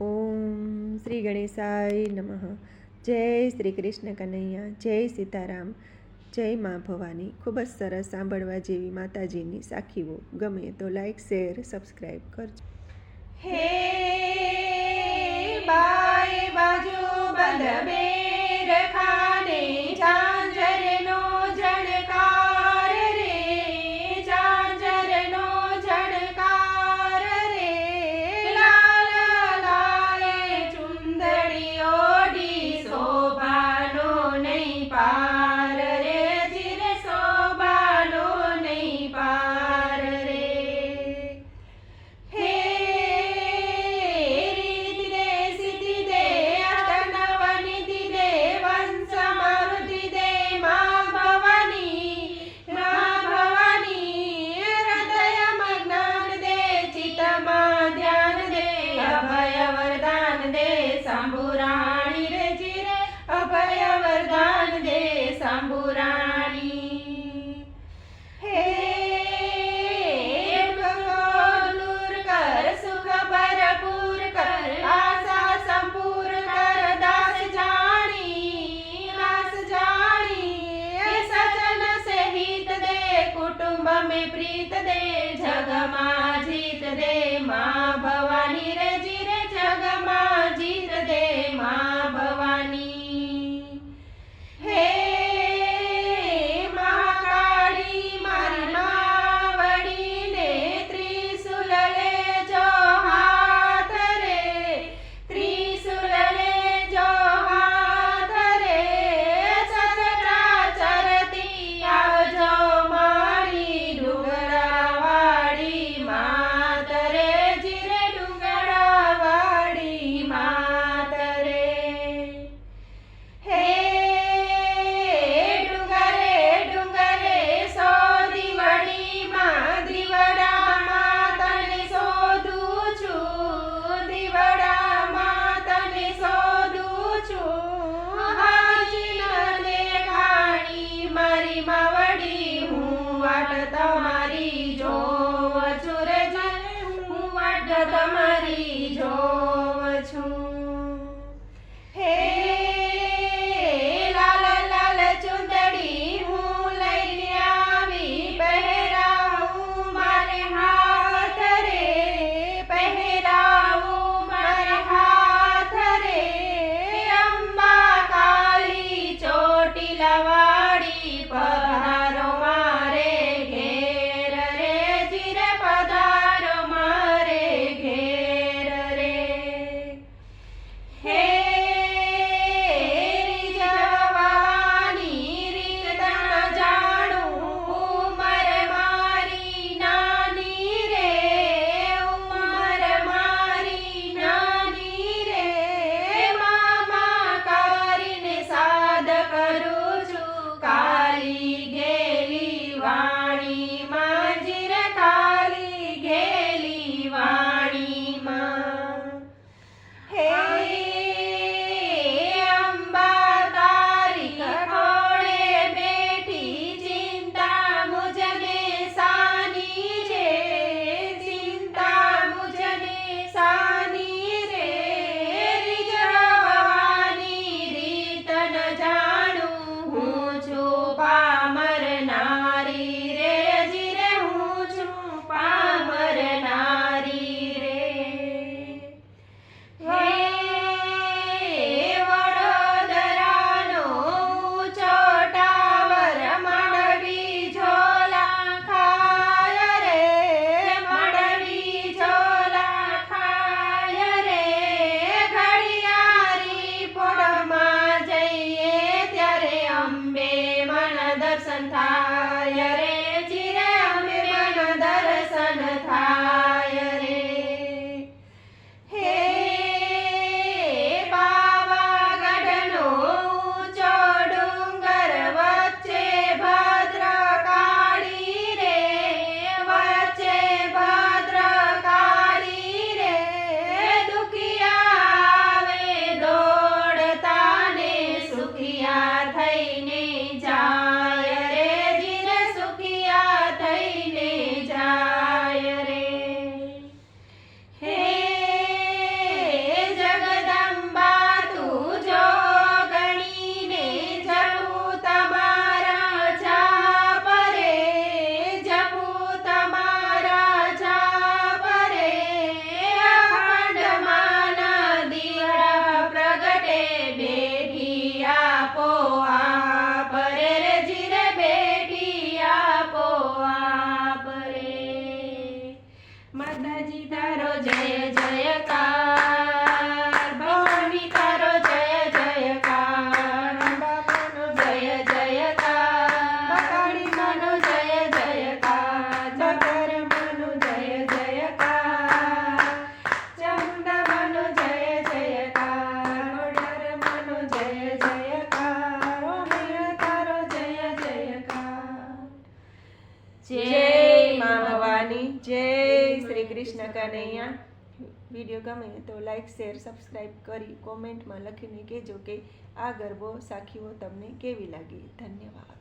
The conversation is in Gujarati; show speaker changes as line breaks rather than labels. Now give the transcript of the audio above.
ઓમ શ્રી ગણેશાય નમઃ. જય શ્રી કૃષ્ણ કનૈયા, જય સીતારામ. જય મા ભવાની. ખૂબ જ સરસ સાંભળવા જેવી માતાજીની સાખીઓ. ગમે તો લાઈક શેર સબસ્ક્રાઈબ કરજો.
હે બાય બાજુ બંધ બેર ખાને જા Paz. કોઈ પ્રીત દે જગમાં જીત દે મા ભવ જય શ્રી કૃષ્ણ કનૈયા.
વીડિયો ગમે તો લાઇક શેર સબસ્ક્રાઈબ કરી કોમેન્ટમાં લખીને કહેજો કે આ ગરબો સાખીઓ તમને કેવી લાગી? ધન્યવાદ.